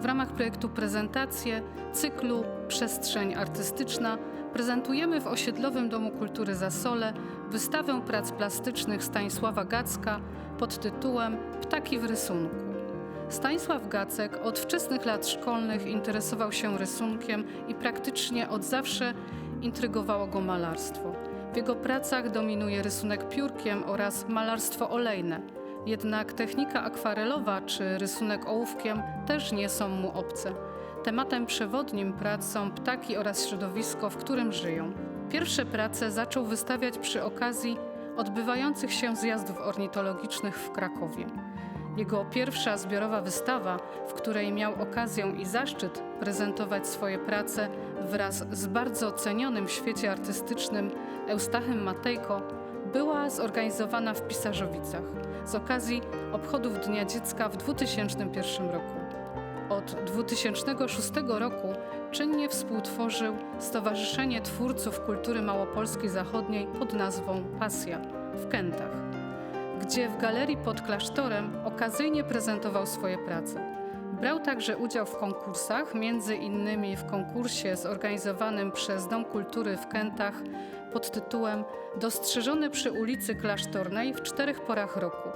W ramach projektu Prezentacje cyklu Przestrzeń Artystyczna prezentujemy w Osiedlowym Domu Kultury Zasole wystawę prac plastycznych Stanisława Gacka pod tytułem Ptaki w rysunku. Stanisław Gacek od wczesnych lat szkolnych interesował się rysunkiem i praktycznie od zawsze intrygowało go malarstwo. W jego pracach dominuje rysunek piórkiem oraz malarstwo olejne. Jednak technika akwarelowa czy rysunek ołówkiem też nie są mu obce. Tematem przewodnim prac są ptaki oraz środowisko, w którym żyją. Pierwsze prace zaczął wystawiać przy okazji odbywających się zjazdów ornitologicznych w Krakowie. Jego pierwsza zbiorowa wystawa, w której miał okazję i zaszczyt prezentować swoje prace wraz z bardzo cenionym w świecie artystycznym Eustachem Matejko, była zorganizowana w Pisarzowicach z okazji obchodów Dnia Dziecka w 2001 roku. Od 2006 roku czynnie współtworzył Stowarzyszenie Twórców Kultury Małopolskiej Zachodniej pod nazwą Pasja w Kętach, gdzie w galerii pod klasztorem okazyjnie prezentował swoje prace. Brał także udział w konkursach, między innymi w konkursie zorganizowanym przez Dom Kultury w Kętach pod tytułem Dostrzeżony przy ulicy Klasztornej w czterech porach roku,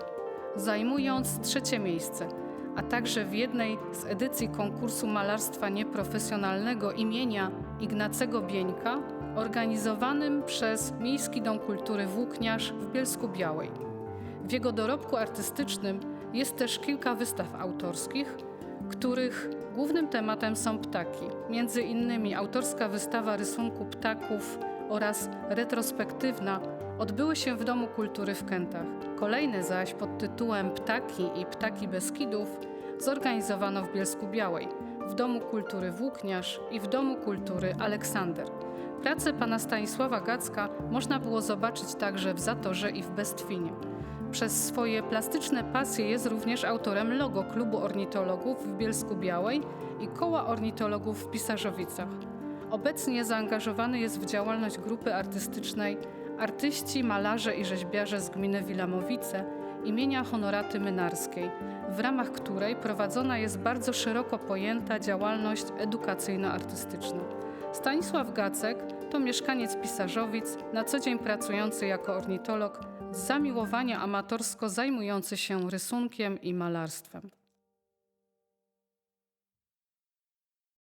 zajmując trzecie miejsce, a także w jednej z edycji konkursu malarstwa nieprofesjonalnego imienia Ignacego Bieńka, organizowanym przez Miejski Dom Kultury Włókniarz w Bielsku Białej. W jego dorobku artystycznym jest też kilka wystaw autorskich, których głównym tematem są ptaki, między innymi autorska wystawa rysunku ptaków oraz retrospektywna odbyły się w Domu Kultury w Kętach. Kolejne zaś pod tytułem Ptaki i Ptaki Beskidów zorganizowano w Bielsku Białej, w Domu Kultury Włókniarz i w Domu Kultury Aleksander. Pracę pana Stanisława Gacka można było zobaczyć także w Zatorze i w Bestwinie. Przez swoje plastyczne pasje jest również autorem logo Klubu Ornitologów w Bielsku Białej i Koła Ornitologów w Pisarzowicach. Obecnie zaangażowany jest w działalność grupy artystycznej Artyści, Malarze i Rzeźbiarze z gminy Wilamowice imienia Honoraty Mynarskiej, w ramach której prowadzona jest bardzo szeroko pojęta działalność edukacyjno-artystyczna. Stanisław Gacek to mieszkaniec Pisarzowic, na co dzień pracujący jako ornitolog, z zamiłowania amatorsko zajmujący się rysunkiem i malarstwem.